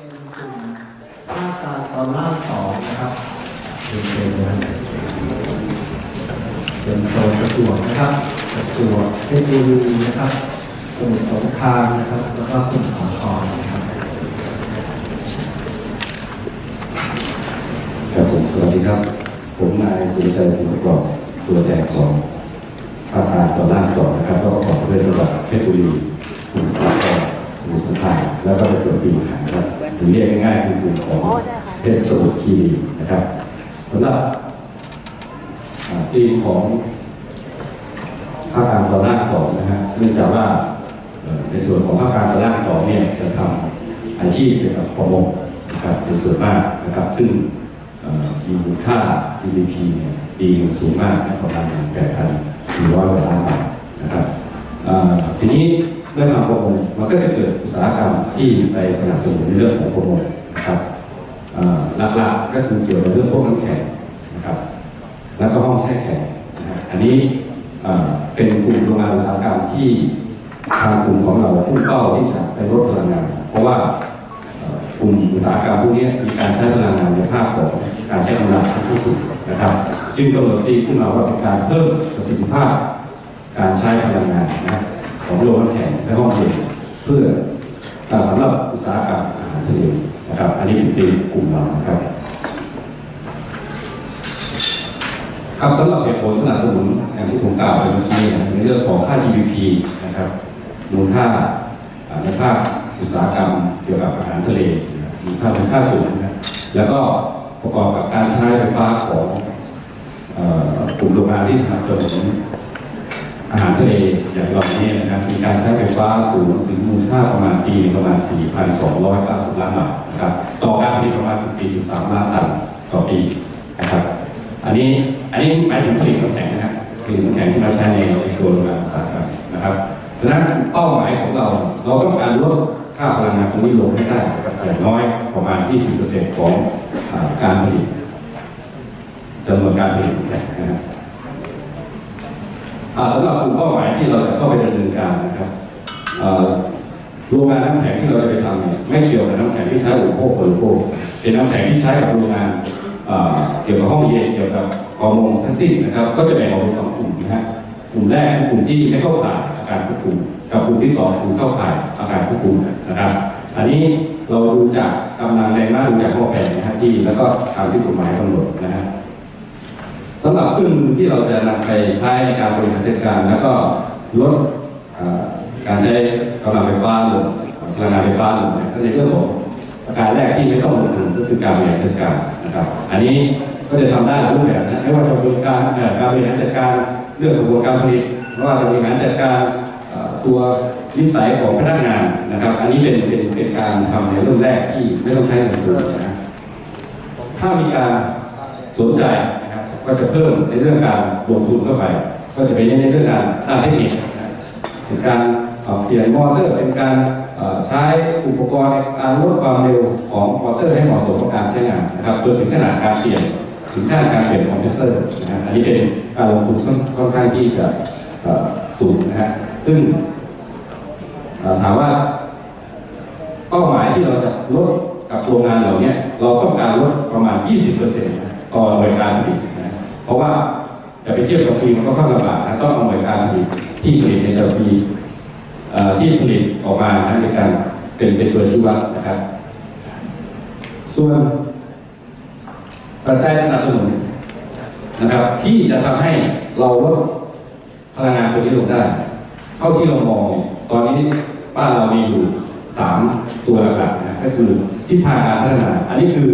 เป็นกลุ่มภาคกลางตอนล่างสองนะครับเป็นเชิญนะเป็นโซนประจวบนะครับประจวบเพชรบุรีนะครับสมุทรสงครามนะครับแล้วก็สมุทรสาครนะครับครับผมสวัสดีครับ ผมนายสุรชัยสิงห์ปรกอบตัวแทนของภาคการต่อล่างสองนะครับก็ประกอบด้วยจังหวัดเพชรบุรีสมุทรสาครสมุทรสงครามแล้วก็ประจวบคีรีขันธ์ครับ รือเรียกง่ายๆคือกลุ่มของเพชรสมุทรคีรีนะครับสำหรับอ่าทีมของภาคการต่อล่างสองนะฮะเนื่องจากว่าเอ่อในส่วนของภาคการต่อล่างสองเนี่ยจะทำอาชีพเกี่ยวกับประมงนะครับเป็นส่วนมากนะครับ ซึ่งเอ่อมีมูลค่า GDP เนี่ยปีหนึ่งสูงมากนะประมาณ8,400กว่าล้านบาทนะครับเอ่อทีนี้ เรื่องของประมงมันก็จะเกิดอุตสาหกรรมที่ไปสนับสนุนในเรื่องของประมงนะครับหลักๆก็คือเกี่ยวกับเรื่องพวกน้ำแข็งนะครับ แล้วก็ห้องแช่แข็งอันนี้เป็นกลุ่มโรงงานอุตสาหกรรมที่ทางกลุ่มของเราพุ่งเป้าที่จะไปลดพลังงาน เพราะว่ากลุ่มอุตสาหกรรมพวกนี้มีการใช้พลังงานในภาคของการใช้กำลังที่สุดนะครับ จึงกำหนดตีขึ้นมาว่าเป็นการเพิ่มประสิทธิภาพการใช้พลังงานนะ ของโรงน้ำแข็งและห้องเย็นเพื่ออ่สำหรับอุตสาหกรรมอาหารทะเลนะครับ อันนี้เป็นตีมกลุ่มเรานะครับครับสำหรับเหตุผลสนับสนุนอย่างที่ผมกล่าวไปเมื่อกี้นะในเรื่องของค่า GDP นะครับมูลค่าในภาคอุตสาหกรรมเกี่ยวกับอาหารทะเลนะครับมีค่ามูลค่าสูงนะแล้วก็ประกอบกับการใช้ไฟฟ้าของกลุ่มโรงงานที่สนับสนุน อาหารทะเลอย่างเรานี้นะครับมีการใช้ไฟฟ้าสูงถึงมูลค่าประมาณปีประมาณ 4,290 ล้านบาทนะครับต่อการผลิตประมาณ 14.3 ล้านตันต่อปีนะครับอันนี้อันนี้หมายถึงผลิตน้ำแข็งนะครับผลิตน้ำแข็งที่มาใช้ในตัวโรงงานอุตสาหกรรมนะครับดังนั้นเป้าหมายของเราเราต้องการลดค่าพลังงานตรงนี้ลงให้ได้อย่างน้อยประมาณ 20%ของการผลิตจำนวนการผลิตน้ำแข็งนะครับ สำหรับกลุ่มเป้าหมายที่เราจะเข้าไปดำเนินการนะครับโรงงานน้ำแข็งที่เราจะไปทำเนี่ยไม่เกี่ยวกับน้ำแข็งที่ใช้อุปโภคบริโภคเป็นน้ำแข็งที่ใช้กับโรงงานเกี่ยวกับห้องเย็นเกี่ยวกับฮอร์โมนทั้งสิ้นนะครับ ก็จะแบ่งออกเป็นสองกลุ่มนะฮะกลุ่มแรกคือกลุ่มที่ไม่เข้าข่ายอาการควบคุมกับกลุ่มที่สองคือเข้าข่ายอาการควบคุมนะครับ อันนี้เราดูจากกำลังแรงม้าดูจากข้อแผนนะฮะที่แล้วก็ตามที่กฎหมายกำหนดนะฮะ สำหรับเครื่องมือที่เราจะนำไปใช้ในการบริหารจัดการ แล้วก็ลดการใช้กำลังไฟฟ้าลงพลังงานไฟฟ้าลงเนี่ยก็ในเรื่องของประการแรกที่ไม่ต้องลงทุนก็คือการบริหารจัดการนะครับ อันนี้ก็จะทำได้หลายรูปแบบนะไม่ว่าจะบริการการบริหารจัดการเรื่องกระบวนการผลิตไม่ว่าจะบริหารจัดการตัวนิสัยของพนักงานนะครับ อันนี้เป็นเป็นเป็นการทำในเริ่มแรกที่ไม่ต้องใช้เงินทุนนะถ้ามีการสนใจ ก็จะเพิ่มในเรื่องการลงทุนเข้าไป ก็จะเป็นในเรื่องการด้านเทคนิคนเป็นการเปลี่ยนมอเตอร์เป็นการใช้อุปกรณ์ในการลดความเร็วของมอเตอร์ให้เหมาะสมกับการใช้งานนะครับจนถึงขนาดการเปลี่ยนถึงขั้นการเปลี่ยนคอมเพรสเซอร์นะฮะอันนี้เป็นการลงทุนค่อนข้างที่จะสูงนะฮะซึ่งถามว่าเป้าหมายที่เราจะลดกับโรงงานเหล่านี้เราต้องการลดประมาณ 20%ต่อหน่วยการผลิต ราะว่าจะไปเทียบกับฟรีมันก็ค่อนข้างลำบากนะต้องเอาหน่วยการผลิตที่ผลิตในแต่ละปีที่ผลิตออกมานะในการเป็นเป็นตัวชี้วัดนะครับ ส่วนปัจจัยสนับสนุนนะครับ ที่จะทำให้เราลดพลังงานตัวนี้ลงได้เท่าที่เรามองเนี่ยตอนนี้บ้านเรามีอยู่สามตัวหลักนะก็คือทิศทางการพัฒนา อันนี้คือ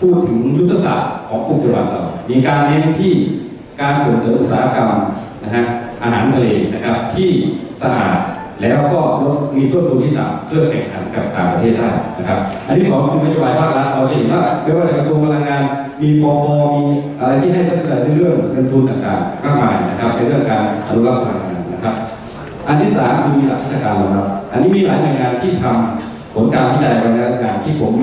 พูดถึงยุทธศาสตร์ ของกลุ่มจังหวัดเรา มีการเน้นที่การส่งเสริมอุตสาหกรรมนะฮะอาหารทะเลนะครับที่สะอาดแล้วก็ลดมีต้นทุนที่ต่ำเพื่อแข่งขันกับต่างประเทศได้นะครับ อันที่สองคือนโยบายภาครัฐเราจะเห็นว่าไม่ว่าจะกระทรวงพลังงาน มีพอพอมีอะไรที่ให้สนับสนุนเรื่องเงินทุนต่างๆมากมายนะครับในเรื่องการอนุรักษ์พลังงานนะครับ อันที่สามคือมีหลักวิชาการรองรับอันนี้มีหลายหน่วยงานที่ทำ ผลการวิจัยบางงานที่ผม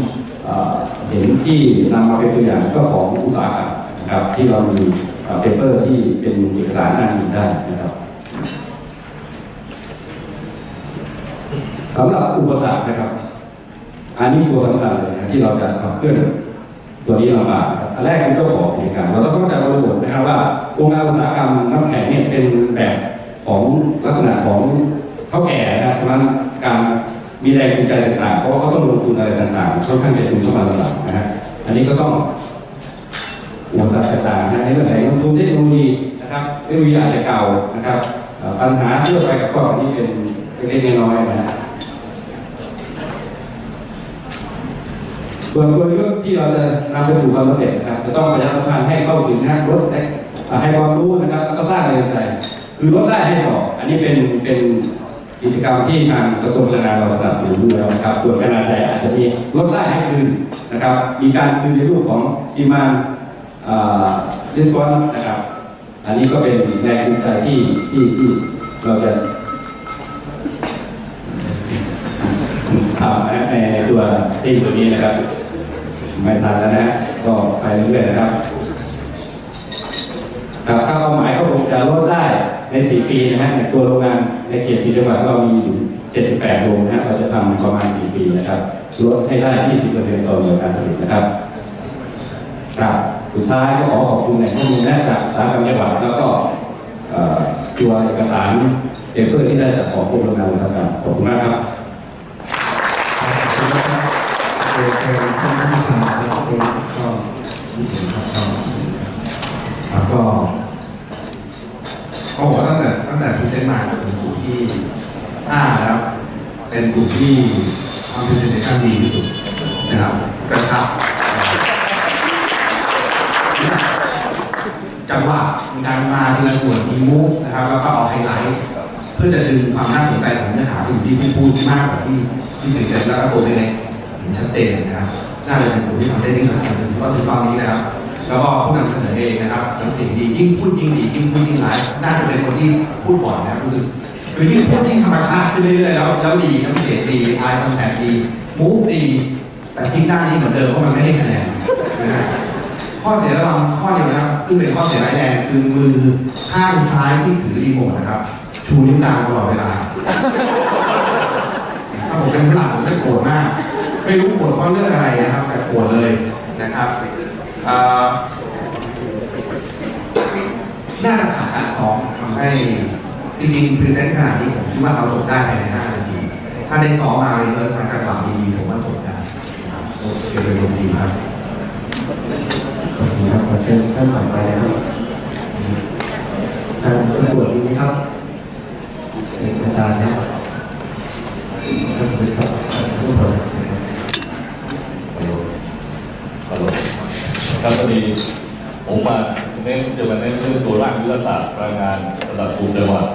เห็นที่นำมาเป็นตัวอย่างก็ของอุตสาหกรรมนะครับที่เรามีเปเปอร์ที่เป็นเอกสารอ้างอิงได้นะครับสำหรับอุปสรรคนะครับ อันนี้ตัวสำคัญเลยนะที่เราจะขับเคลื่อนตัวนี้ลำบากอันแรกเป็นเจ้าของกิจการเราต้องเข้าใจบริบทนะครับว่าโรงงานอุตสาหกรรมน้ำแข็งเนี่ยเป็นแบบของลักษณะของเท่าแก่นะครับฉะนั้นการ มีแรงจูงใจต่างๆ เพราะเขาต้องลงทุนอะไรต่างๆค่อนข้างจะทุนเข้ามาลำบากนะฮะอันนี้ก็ต้องอุปสรรคต่างๆนะในเรื่องไหนลงทุนเทคโนโลยีนะครับเทคโนโลยีอาจจะเก่านะครับปัญหาเชื่อไปกับก็นี่เป็นเล็กๆน้อยๆนะฮะส่วนกลยุทธ์ที่เราจะนำไปสู่ความสำเร็จนะครับจะต้องประชาสัมพันธ์ให้เข้าถึงทางรถและอ่าให้ความรู้นะครับแล้วก็สร้างแรงใจ คือลดได้ให้ต่ออันนี้เป็นเป็น กิจกรรมที่ทางกระทรวงพลังงานเราสนับสนุนด้วยนะครับ ส่วนขนาดใหญ่อาจจะมีลดได้ให้คืนนะครับ มีการคืนในรูปของดีมานดิสคอนนะครับ อันนี้ก็เป็นแรงจูงใจที่ที่ที่เราจะทำนะในตัวทีมตัวนี้นะครับ ไม่ทันแล้วนะก็ไปเรื่อยๆนะครับครับถ้าเป้าหมายก็คงจะลดได้ใน 4 ปีนะฮะในตัวโรงงาน ในเขตสีจังหวัดเรามีอยู่78โรงนะฮะเราจะทำประมาณ 4 ปีนะครับลดให้ได้ 20%ต่อหน่วยการผลิตนะครับครับสุดท้ายก็ขอขอบคุณแหล่งข้อมูลนะจากสาขาจังหวัดแล้วก็ตัวเอกสารเอเปอร์ที่ได้จากของกรมโรงงานอุตสาหกรรมขอบคุณมากครับขอบคุณนะครับและเองก็ยินดีครับก็แล้วก็ เขาบอกว่าตั้งแต่ตั้งแต่พรีเซนต์มาเป็นกลุ่มที่ห้าแล้ว เป็นกลุ่มที่ทำพรีเซนเทชันดีที่สุดนะครับกระชับจังหวะมีการมาทีละส่วนมีมูฟนะครับแล้วก็เอาไฮไลท์เพื่อจะดึงความน่าสนใจของเนื้อหาไปอยู่ที่ผู้พูดมากกว่าที่ที่พรีเซนต์แล้วก็ตัวเล็กเห็นชัดเจนนะครับน่าจะเป็นกลุ่มที่ทำได้ดีสุดถึงว่าถึงตอนนี้นะครับแล้วก็ผู้นำเสนอเองนะครับ ยิ่งพูดยิ่งดียิ่งพูดยิ่งร้ายน่าจะเป็นคนที่พูดบ่อยนะรู้สึกคือยิ่งพูดยิ่งธรรมชาติขึ้นเรื่อยๆแล้วแล้วดีน้ำเสียงดีอายคอนแทคดีมูฟดีแต่ทิ้งหน้านี้เหมือนเดิมเพราะมันไม่ให้คะแนนนะข้อเสียระวังข้อเดียวนะครับ ซึ่งเป็นข้อเสียร้ายแรงคือมือข้างซ้ายที่ถือรีโมทนะครับ ชูนิ้วกลางตลอดเวลาถ้าผมเป็นฝรั่งผมจะโกรธมาก ไม่รู้โกรธเพราะเรื่องอะไรนะครับ แต่โกรธเลยนะครับ น่าจะขาดการซ้อมทำให้จริงๆพรีเซนต์ขนาดนี้ผมคิดว่าเราจบได้ภายใน5นาทีถ้าได้ซ้อมมาเรียนมาจังหวะดีๆผมว่าจบได้นะครับโอเคโดยรวมดีครับขอบคุณครับขอเชิญท่านต่อไปนะครับท่านผู้ตรวจดีไหมครับเป็นอาจารย์นะครับท่านผู้ตรวจครับผู้ตรวจเชิญครับฮัลโหลครับพอดีผมมาเน้นจะมาเน้นเรื่องตัว ร่างยุทธศาสตร์พลังงานระดับภูมิจังหวัด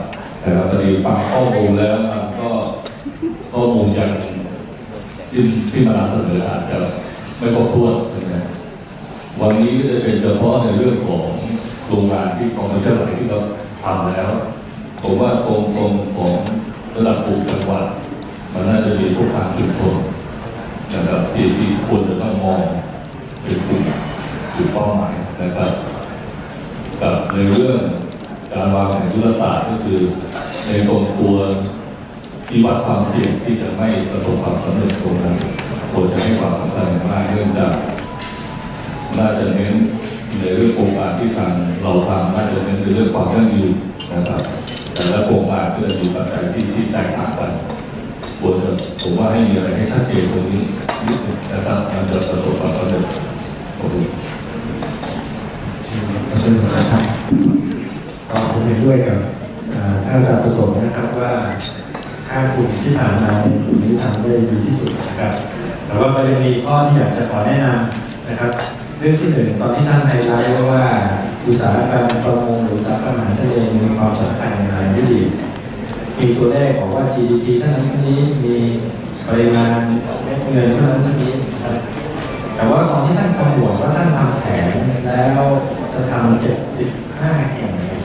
นะครับพอดีฟังข้อมูลแล้วมันก็ข้อมูลยังที่ที่มานำเสนออาจจะไม่ครบถ้วนนะครับวันนี้ก็จะเป็นเฉพาะในเรื่องของโรงงานที่คอมเมอร์เชียลที่เราทำแล้ว ผมว่าตรงตรงของระดับภูมิจังหวัดมันน่าจะมีพวกทางชุมชนนะครับที่ที่ควรจะต้องมองเป็นกลุ่มกลุ่เป้าหมายนะครับ กับในเรื่องการวางแผนยุทธศาสตร์ก็คือในตรงตัวที่วัดความเสี่ยงที่จะไม่ประสบความสำเร็จตรงนั้นควรจะให้ความสำคัญมากเนื่องจากน่าจะเน้นในเรื่องโครงการที่ทางเราทำน่าจะเน้นในเรื่องความยั่งยืนนะครับ แต่ละโครงการก็จะมีปัจจัยที่ที่แตกต่างกันควรจะผมว่าให้มีอะไรให้ชัดเจนตรงนี้นิดนึงนะครับมันจะประสบความสำเร็จขอบคุณ ขอบคุณนะครับก็ผมเห็นด้วยกับอ่าท่านอาจารย์ประสงค์นะครับว่าค่ากลุ่มที่ผ่านมาเป็นกลุ่มที่ทำได้ดีที่สุดนะครับแต่ว่าประเด็นมีข้อที่อยากจะขอแนะนำนะครับ เรื่องที่หนึ่งตอนที่ท่านไฮไลท์ว่าอุตสาหกรรมประมงหรืออุตสาหกรรมอาหารทะเลมีความสำคัญในทางที่ดีมีตัวเลขบอกว่า GDP เท่านั้นเท่านี้มีปริมาณเงินเท่านั้นเท่านี้แต่ว่าตอนที่ท่านกำหนดว่าท่านทำแผนแล้วำ75 แห่งเนี่ย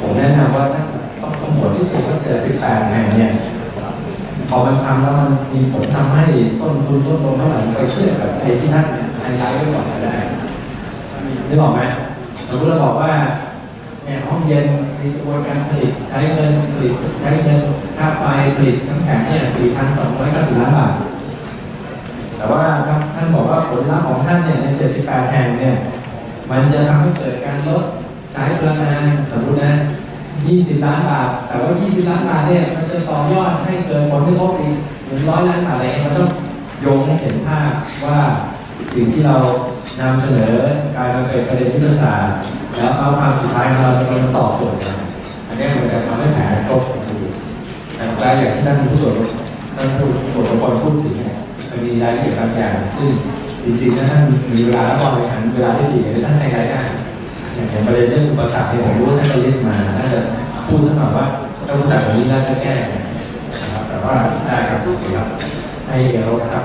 ผมแนะนำว่าท่านต้องกำหนดที่ถูกตั้งแต่18 แห่งเนี่ยพอมันทำแล้วมันมีผลทำให้ต้นทุนลดลงเท่าไหร่ไปเทียบกับไอ้ที่ท่านไฮไลท์ไว้ก่อนก็ได้นึกออกไหมสมมติเราบอกว่าเนี่ยห้องเย็นมีกระบวนการผลิตใช้เงินผลิตใช้เงินค่าไฟผลิตน้ำแข็งเนี่ย4,290ล้านบาทแต่ว่าท่านบอกว่าผลลัพธ์ของท่านเนี่ยใน 78 แห่งเนี่ย มันจะทำให้เกิดการลดใช้พลังงานสมมตินะ 20 ล้านบาท แต่ว่า 20 ล้านบาทเนี่ยมันจะต่อยอดให้เกิดผลกระทบอีกหนึ่งร้อยล้านบาทอะไรเงี้ยมันต้องโยงให้เห็นภาพว่าสิ่งที่เรานำเสนอกลายมาเป็นประเด็นยุทธศาสตร์แล้วเอาความสุดท้ายของเราจะมาตอบโจทย์กันอันนี้มันจะทำให้แผลครบสมบูรณ์แต่อย่างที่ท่านผู้ตรวจท่านผู้ตรวจคนพูดถึงเนี่ยมันมีรายละเอียดบางอย่างซึ่ง จริงๆถ้าท่านมีเวลาแล้วบริหารเวลาได้ดีนี่ยท่านในรายได้อย่างประเด็นเรื่องอุปสรรคที่ผมรู้ว่าท่านจะลิสต์มาน่าจะพูดสักหน่อยว่าถ้าอุปสรรคนี้น่าจะแก้นะครับแต่ว่าได้ครับครับให้เราครับ